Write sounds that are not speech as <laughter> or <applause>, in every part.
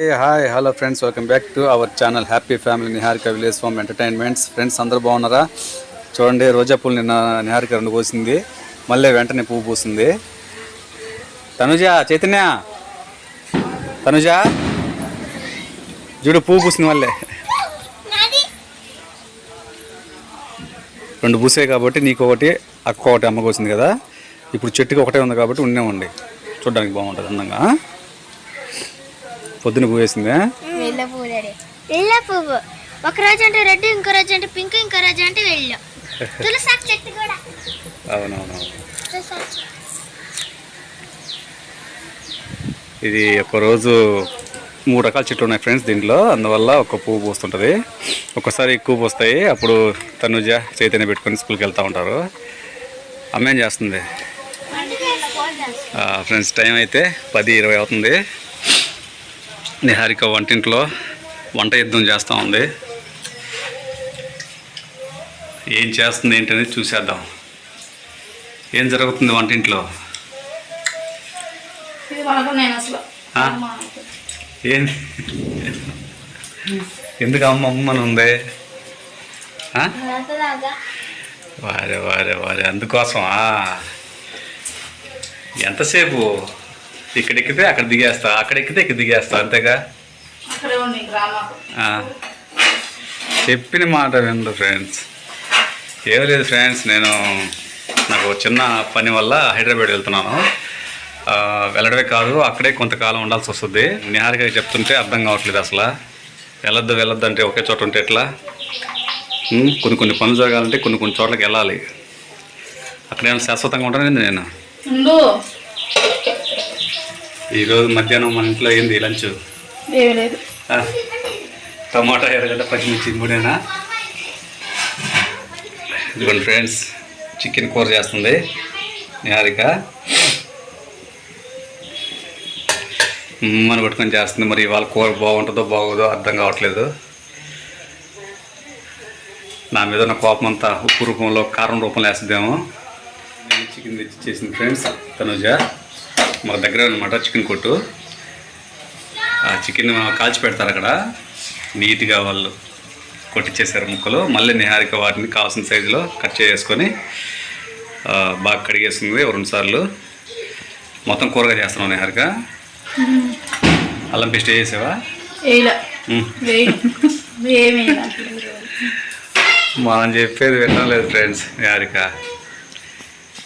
A hi hello friends welcome back to our channel happy family Niharika village farm entertainments friends అందరూ బాగున్నారా? చూడండి రోజా పూలు నిన్న నిహారిక రెండు కోసింది. మళ్ళీ వెంటనే పువ్వు పూసింది. తనుజ చైతన్య. తనుజ. చూడు పువ్వు పూసింది మళ్ళీ. రెండు పూసాయి కాబట్టి నీకు ఒకటి అక్క ఒకటి అమ్మ కదా. ఇప్పుడు చెట్టుకి ఒకటే ఉంది కాబట్టి ఉండే ఉండి. చూడడానికి బాగుంటుంది అందంగా. పొద్దున పువ్వు వేసిందా? వెళ్ళ పువ్వు. ఒక రోజు అంటే రెడ్ ఇంకో రోజు అంటే పింక్ ఇంకో రోజు అంటే వెళ్ళు <laughs> తులసాకు చెట్టు కూడా. అవునవునవును. తులసాకు చెట్టు. ఇది ఒక రోజు మూడు రకాల చెట్లు ఉన్నాయి ఫ్రెండ్స్ దీంట్లో. అందువల్ల ఒక పువ్వు పూస్తుంటుంది. ఒక్కసారి ఎక్కువ పూస్తాయి. అప్పుడు తనుజ చైతన్య పెట్టుకొని స్కూల్కి వెళ్తూ ఉంటారు. అమ్మ ఏం చేస్తుంది? ఫ్రెండ్స్ టైం అయితే పది ఇరవై అవుతుంది. నిహారిక వంటింట్లో వంట యుద్ధం చేస్తూ ఉంది. ఏం చేస్తుంది ఏంటనేది చూసేద్దాం. ఏం జరుగుతుంది వంటింట్లో? ఏంది ఎందుకు అమ్మ అమ్మని ఉంది వారే వారే వారే అందుకోసమా? ఎంతసేపు? ఇక్కడ ఎక్కితే అక్కడ దిగేస్తా అక్కడ ఎక్కితే ఇక్కడ దిగేస్తా అంతేగా? అక్కడే. చెప్పిన మాట వినరు ఫ్రెండ్స్. ఏం లేదు ఫ్రెండ్స్ నేను నాకు చిన్న పని వల్ల హైదరాబాద్ వెళ్తున్నాను. వెళ్ళడమే కాదు అక్కడే కొంతకాలం ఉండాల్సి వస్తుంది. నిహారిక చెప్తుంటే అర్థం కావట్లేదు అసలు. వెళ్ళొద్దు వెళ్ళొద్దు అంటే ఒకే చోట ఉంటే ఎట్లా? కొన్ని కొన్ని పనులు జరగాలంటే కొన్ని కొన్ని చోట్లకి వెళ్ళాలి. అక్కడేమైనా శాశ్వతంగా ఉంటానండి నేను? ఈరోజు మధ్యాహ్నం మన ఇంట్లో ఏంది లంచ్? లేదు. టమాటా ఎర్రగడ్డ పచ్చిమిర్చి మూడేనా? ఇదిగోండి ఫ్రెండ్స్ చికెన్ కూర చేస్తుంది నిహారిక. మన పట్టుకొని చేస్తుంది. మరి వాళ్ళ కూర బాగుంటుందో బాగోదో అర్థం కావట్లేదు. నా మీద ఉన్న కోపం అంతా ఉప్పు రూపంలో కారం రూపంలో వేస్తుందేమో. చికెన్ తెచ్చి చేసింది ఫ్రెండ్స్ తనుజ. మా దగ్గర అనమాట చికెన్ కొట్టు. ఆ చికెన్ కాల్చి పెడతారు అక్కడ. నీట్గా వాళ్ళు కొట్టించేసారు ముక్కలు. మళ్ళీ నిహారిక వాటిని కావాల్సిన సైజులో కట్ చేసుకొని బాగా కడిగేస్తుంది రెండు సార్లు. మొత్తం కూరగా చేస్తున్నాం నిహారిక. అల్లం పేస్ట్ వేసావా? <laughs> మనం చెప్పేది వినడం లేదు ఫ్రెండ్స్ నిహారిక.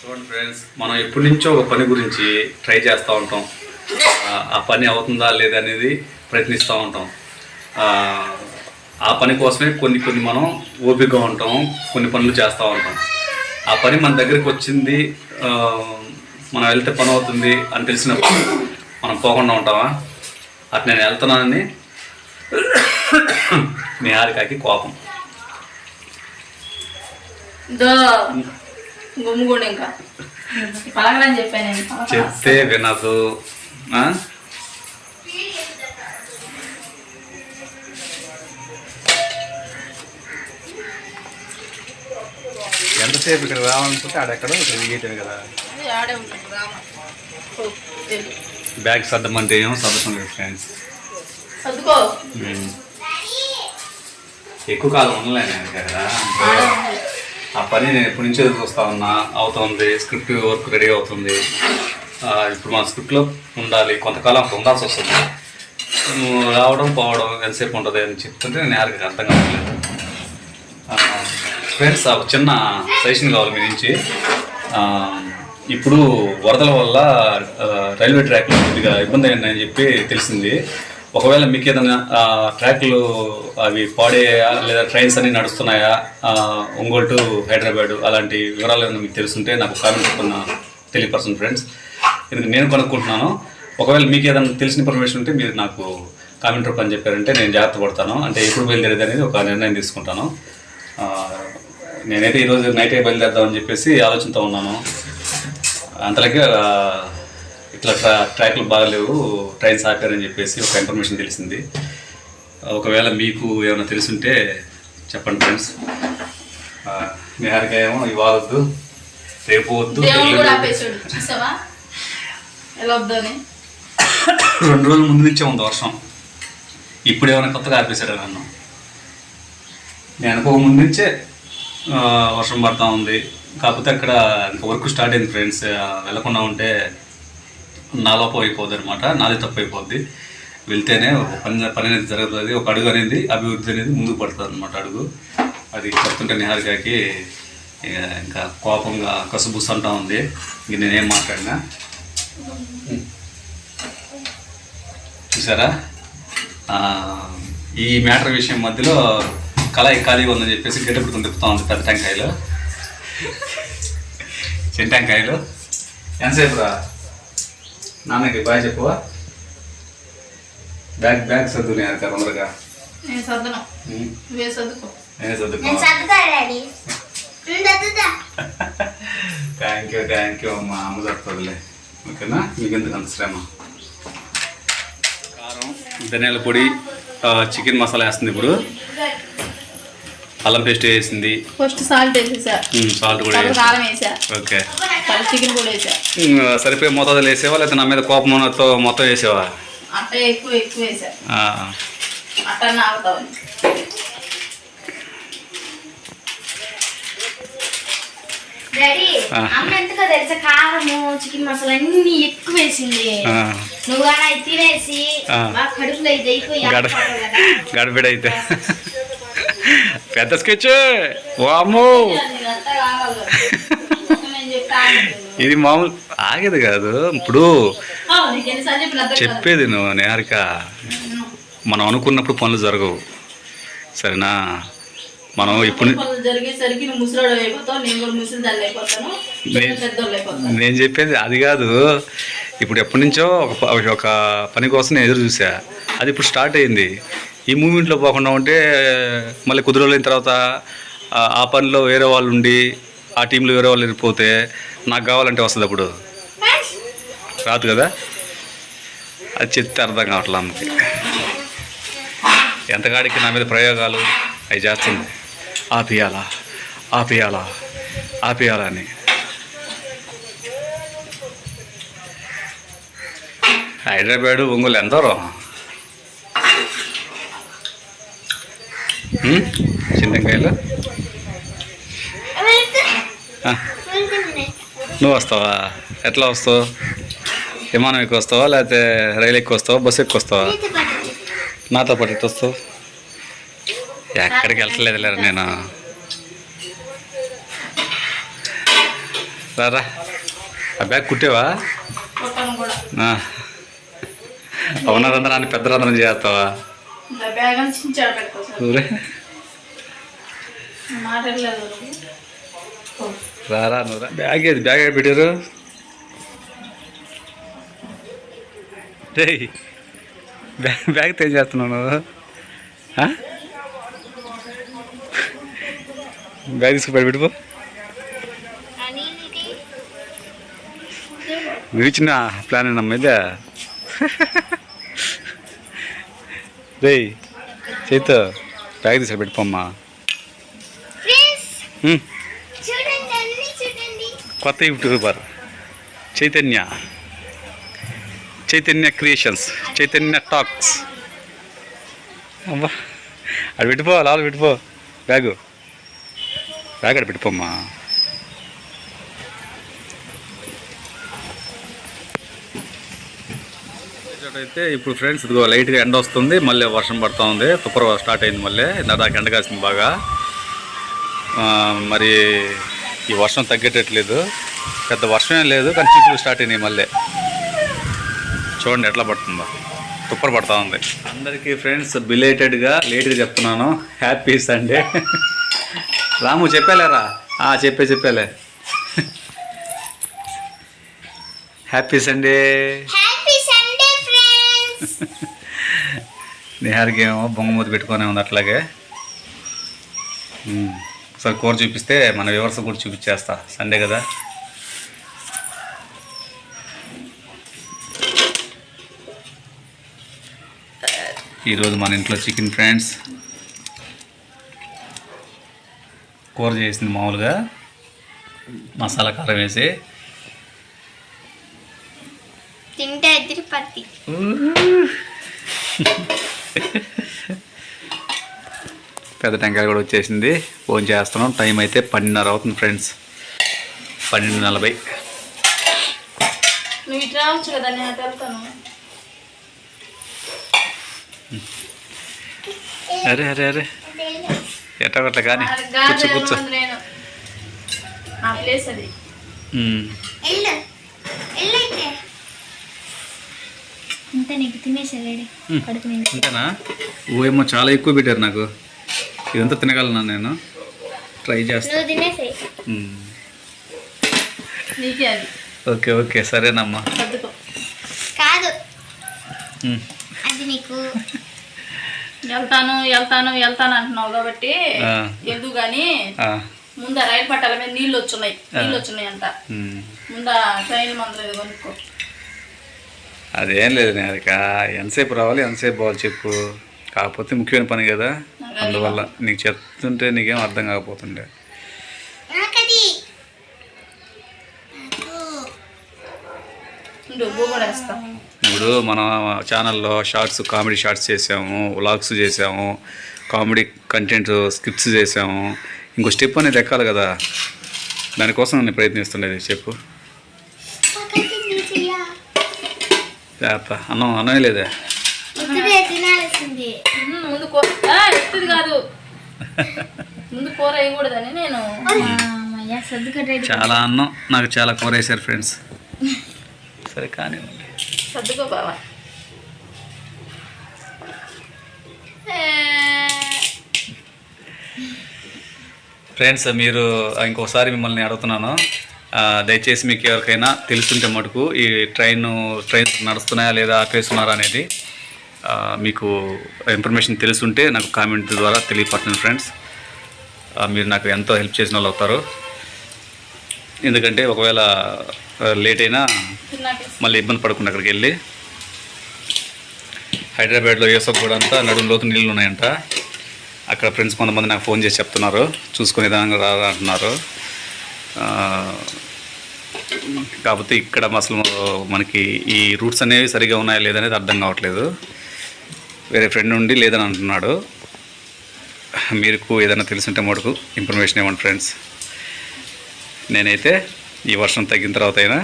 చూడండి ఫ్రెండ్స్ మనం ఎప్పటి నుంచో ఒక పని గురించి ట్రై చేస్తూ ఉంటాం. ఆ, పని అవుతుందా లేదా అనేది ప్రయత్నిస్తూ ఉంటాం. ఆ, పని కోసమే కొన్ని కొన్ని మనం ఓపికగా ఉంటాం కొన్ని పనులు చేస్తూ ఉంటాం. ఆ పని మన దగ్గరికి వచ్చింది మనం వెళ్తే పని అవుతుంది అని తెలిసినప్పుడు మనం పోకుండా ఉంటామా? అటు నేను వెళ్తున్నానని నిహారికకి కోపం. గుమ్ముగూడు ఇంకా పలకలని చెప్పాను నేను. చెప్తే వినదు? ఎంతసేపు ఇక్కడ రావాలనుకుంటే ఆడెక్కడో ఇక్కడ కదా. బ్యాగ్ సర్దమంటే ఏమో సర్దటం లేదు ఫ్రెండ్స్. ఎక్కువ కాలం ఉండలేను నేను కదా ఆ పని నేను ఎప్పటి నుంచో చూస్తా ఉన్నా అవుతుంది స్క్రిప్ట్ వర్క్ రెడీ అవుతుంది. ఇప్పుడు మన స్క్రిప్ట్లో ఉండాలి కొంతకాలం అక్కడ ఉండాల్సి వస్తుంది. నువ్వు రావడం పోవడం ఎంతసేపు ఉంటుంది అని చెప్తుంటే నేను ఎవరికి అర్థం కావట్లేదు. ఫ్రెండ్స్ ఒక చిన్న సజెషన్ కావాలి మీ నుంచి. ఇప్పుడు వరదల వల్ల రైల్వే ట్రాక్లో కొద్దిగా ఇబ్బంది అయిందని చెప్పి తెలిసింది. ఒకవేళ మీకు ఏదైనా ట్రాక్లు అవి పాడే లేదా ట్రైన్స్ అన్ని నడుస్తున్నాయా ఒంగోల్ ఒంగోలు టు హైదరాబాద్ అలాంటి వివరాలు ఏమైనా మీకు తెలుసుంటే నాకు కామెంట్ కొన్న తెలియపర్సన్ ఫ్రెండ్స్. ఎందుకంటే నేను కనుక్కుంటున్నాను. ఒకవేళ మీకు ఏదైనా తెలిసిన ఇన్ఫర్మేషన్ ఉంటే మీరు నాకు కామెంట్ రూపని చెప్పారంటే నేను జాగ్రత్త పడతాను. అంటే ఎప్పుడు బయలుదేరేది అనేది ఒక నిర్ణయం తీసుకుంటాను. నేనైతే ఈరోజు నైటే బయలుదేరదామని చెప్పేసి ఆలోచనతో ఉన్నాను. అంతలోకే ఇట్లా ట్రా ట్రాక్లు బాగలేవు ట్రైన్స్ ఆపారని చెప్పేసి ఒక ఇన్ఫర్మేషన్ తెలిసింది. ఒకవేళ మీకు ఏమైనా తెలుసుంటే చెప్పండి ఫ్రెండ్స్. నిహారిక ఏమో ఇవాళ వద్దు రేపు వద్దు. రెండు రోజుల ముందు నుంచే ఉంది వర్షం. ఇప్పుడు ఏమైనా కొత్తగా ఆపేశారా నన్ను? నేను అనుకోక ముందు నుంచే వర్షం పడతా ఉంది. కాకపోతే అక్కడ ఇంకా వర్క్ స్టార్ట్ అయింది ఫ్రెండ్స్. వెళ్ళకుండా ఉంటే నాలోపం అయిపోద్ది అనమాట నాది తప్పు అయిపోద్ది వెళ్తేనే ఒక పని పని అనేది జరుగుతుంది ఒక అడుగు అనేది అభివృద్ధి అనేది ముందుకు పడుతుంది అనమాట అడుగు. అది చెప్తుంటే నిహారికకి ఇంకా కోపంగా కసుబుస్ అంటా ఉంది. ఇంక నేనేం మాట్లాడినా? చూసారా? ఈ మ్యాటర్ విషయం మధ్యలో కళాయి ఖాళీగా ఉందని చెప్పేసి గడ్డపెడుకుని తిప్పుతా ఉంది పెద్ద టెంకాయలు. చిన్న టెంకాయలు. ఎంతసేపు రా నాన్నకి బాయ్ చెప్పువా? బ్యాగ్ బ్యాగ్ సర్దు నేను తొందరగా. నేను సర్దను. నువ్వే సర్దుకో. నేనే నేను సర్దుకో డాడీ. నేను చదువుతా థ్యాంక్ యూ థ్యాంక్ యూ అమ్మ. అమ్మ చెప్తుందిలే ఓకేనా? మీకు ఎందుకు అంత శ్రమ? కారం ధనియాల పొడి చికెన్ మసాలా వేస్తుంది ఇప్పుడు. అల్లం పేస్ట్ వేసింది. First salt వేసేసా. సాల్ట్ కూడా కారం వేసా. ఓకే చికెన్ కూడా వేసా ఉమ్, సరిపోయే మోతాదులు వేసేవా లేకపోతే నా మీద కోపం ఉన్నతో మొత్తం వేసేవా? అట్ట ఎక్కువ ఎక్కువ వేసా. ఆ, అట్ట ఆగుతావని డాడీ ఆ. అమ్మ ఎంతకో తెలుసా కారము చికెన్ మసాలా అన్ని ఎక్కువ వేసింది. ఆ, నువ్వు కానీ అది తినేసి ఆ. బాగా కడుపులో ఇది అయిపోయి గడ ఆగిపోతావు కదా. గడబిడైతే. పెద్ద స్కెచ్! వామ్మో నేను అట్ట కావాలి నేను చెప్తా ఆగలేదు. ఇది మామూలు ఆగేది కాదు. ఇప్పుడు. చెప్పేది నువ్వు నేరిక మనం అనుకున్నప్పుడు పనులు జరగవు. సరేనా? మనం ఇప్పుడు నేను చెప్పేది అది కాదు. ఇప్పుడు ఎప్పటి నుంచో ఒక పని కోసం నేను ఎదురు చూసా అది ఇప్పుడు స్టార్ట్ అయింది. ఈ మూమెంట్లో పోకుండా ఉంటే మళ్ళీ కుది రోజులు అయిన తర్వాత ఆ పనిలో వేరే వాళ్ళు ఉండి ఆ టీంలో వేరే వాళ్ళు వెళ్ళిపోతే నాకు కావాలంటే వస్తుంది అప్పుడు. రాదు కదా? అది చెప్తే అర్థం కావట్లే అమ్మకి. ఎంతకాడికి నా మీద ప్రయోగాలు? అవి చేస్తుంది. ఆపేయాలా? ఆపేయాలా? ఆపేయాలా అని. హైదరాబాదు ఒంగోలు ఎంత దూరం? చింతకాయలు నువ్వు వస్తావా? ఎట్లా వస్తావు? విమానం ఎక్కువ వస్తావా? లేకపోతే రైలు ఎక్కువ వస్తావా? బస్సు ఎక్కువ వస్తావా? నాతో పాటు ఎట్టు వస్తావు? ఎక్కడికి వెళ్ళట్లేదు లేరా నేను. రారా. ఆ బ్యాగ్ కుట్టేవా? కొట్టను కూడా ఆ. అవునా రంధ్రాన్ని పెద్ద రంధ్రం చేస్తావా? మాట్లాడలేదు. రారా నువ్వు రా. బ్యాగ్ ఏది బ్యాగ్ ఎక్కడ పెట్టారు? బ్యాగ్ బ్యాగ్ తెం చేస్తున్నావు నువ్వు. ఆ? బ్యాగ్ తీసుకుపోయి పెట్టుకో. నువ్వు ఇచ్చిన ప్లాన్ నమ్మ ఇదే రేయ్ చేతో బ్యాగ్ తీసుకు పెట్టుకోమ్మా ఫ్రెండ్స్ ఉమ్. చూడండి అన్ని చూడండి కొత్త YouTuber Chaitanya. Chaitanya creations Chaitanya talks. అబ్బా అది పెట్టిపో లాలు పెట్టిపో బ్యాగు. బ్యాగ్ అక్కడ పెట్టిపోమ్మా అయితే ఇప్పుడు ఫ్రెండ్స్ ఇదిగో లైట్గా ఎండ వస్తుంది మళ్ళీ వర్షం పడుతూ ఉంది తుప్పర స్టార్ట్ అయింది మళ్ళీ ఇందాక ఎండ కాసింది బాగా. మరి ఈ వర్షం తగ్గేటట్లేదు. పెద్ద వర్షం ఏం లేదు కానీ చిక్కులు స్టార్ట్ అయినాయి మళ్ళీ. చూడండి ఎట్లా పడుతుందో. తుప్పర పడుతూ ఉంది. అందరికీ ఫ్రెండ్స్ బిలేటెడ్గా లేట్గా చెప్తున్నాను. Happy Sunday. రాము చెప్పాలేరా? ఆ, చెప్పే చెప్పాలే. Happy Sunday. <laughs> నిహార్కి ఏమో బొంగమూతి పెట్టుకొని ఉంది అట్లాగే. ఒకసారి కూర చూపిస్తే మన వివర్స్ కూడా చూపించేస్తా. సండే కదా? ఈరోజు మన ఇంట్లో చికెన్ ఫ్రెండ్స్. కూర చేసింది మామూలుగా. మసాలా కారం వేసి. తింటే తిరుపతి <laughs> పెద్ద టెంకాయ కూడా వచ్చేసింది. ఫోన్ చేస్తున్నాం. టైం అయితే పన్నెండున్నర అవుతుంది ఫ్రెండ్స్. పన్నెండు నలభై అరే అరే అరే. ఎట్లా కొట్ల కానీ కూర్చో కూర్చో. అంతేనా ఓయేమో చాలా ఎక్కువ పెట్టారు నాకు. ఇదంతా తినగలను నేను? ట్రై చేస్తా. నువ్వు తినేసాయి. ఉమ్. నీకే అది. ఓకే ఓకే సరేనమ్మా. కాదు. అది నీకు. వెళ్తాను వెళ్తాను వెళ్తాను అంటున్నావు కాబట్టి. వెళ్దు కానీ ఆ, ముందు రైలు పట్టాల మీద నీళ్ళు వచ్చున్నాయి. నీళ్ళు వచ్చున్నాయి అంట. ముందు ట్రైన్ మందులు కొనుక్కో. అదేం లేదు నేరిక ఎంతసేపు రావాలి ఎంతసేపు పోవాలి చెప్పు. కాకపోతే ముఖ్యమైన పని కదా. అందువల్ల నీకు చెప్తుంటే నీకేం అర్థం కాకపోతుండే. ఇప్పుడు మన ఛానల్లో షార్ట్స్ కామెడీ షార్ట్స్ చేసాము వ్లాగ్స్ చేసాము కామెడీ కంటెంట్ స్క్రిప్ట్స్ చేసాము. ఇంకో స్టెప్ అనేది ఎక్కాలి కదా. దానికోసం నేను ప్రయత్నిస్తుండేది. చెప్పు. జాగ్రత్త. అన్నం అన్నమే లేదా ఎత్తుది కాదు. ముందు కూర వేయకూడదని నేను. చాలా అన్నం నాకు చాలా కూర వేసారు ఫ్రెండ్స్. సరే కానీ సర్దుకో బావా. ఫ్రెండ్స్ మీరు ఇంకోసారి మిమ్మల్ని అడుగుతున్నాను. ఆ, దయచేసి మీకు ఎవరికైనా తెలుసుంటే మటుకు ఈ ట్రైన్ ట్రైన్స్ నడుస్తున్నాయా లేదా ఆపేస్తున్నారా అనేది. మీకు ఇన్ఫర్మేషన్ తెలుసుంటే నాకు కామెంట్ ద్వారా తెలియపడుతుంది ఫ్రెండ్స్ మీరు నాకు ఎంతో హెల్ప్ చేసిన వాళ్ళు అవుతారు. ఎందుకంటే ఒకవేళ లేట్ అయినా మళ్ళీ ఇబ్బంది పడకుండా అక్కడికి వెళ్ళి హైదరాబాద్లో యూసఫ్ కూడా అంతా నడుము లోతు నీళ్ళు ఉన్నాయంట. అక్కడ ఫ్రెండ్స్ కొంతమంది నాకు ఫోన్ చేసి చెప్తున్నారు. చూసుకునే విధానంగా రారా అంటున్నారు. కాకపోతే ఇక్కడ అసలు మనకి ఈ రూట్స్ అనేవి సరిగా ఉన్నాయా లేదనేది అర్థం కావట్లేదు. వేరే ఫ్రెండ్ ఉండి లేదని అంటున్నాడు. మీకు ఏదైనా తెలుసుంటే మటుకు ఇన్ఫర్మేషన్ ఇవ్వండి ఫ్రెండ్స్ నేనైతే ఈ వర్షం తగ్గిన తర్వాత అయినా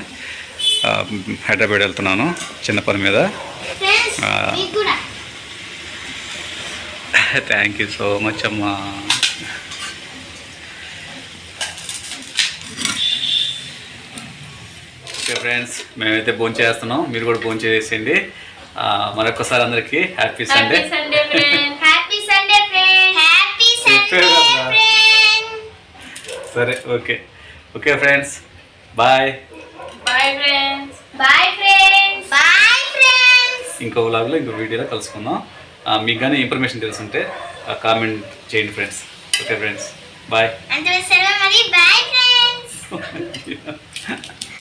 హైదరాబాద్ వెళ్తున్నాను చిన్న పని మీద. థ్యాంక్ యూ సో మచ్ అమ్మా. ఓకే ఫ్రెండ్స్ మేమైతే భోజనం చేస్తున్నాం మీరు కూడా భోజనం చేసేయండి ఆ, మరొకసారి అందరికీ happy Sunday happy Sunday. Friend. Happy Sunday friend. Happy Sunday చెప్పాడు కదా. ఫ్రెండ్ సరే ఓకే. Okay friends. బాయ్. ఇంకో వ్లాగ్లో ఇంకో వీడియోలో కలుసుకుందాం. మీకు కానీ ఇన్ఫర్మేషన్ తెలుసుంటే కామెంట్ చేయండి ఫ్రెండ్స్. Okay friends. బాయ్. <laughs>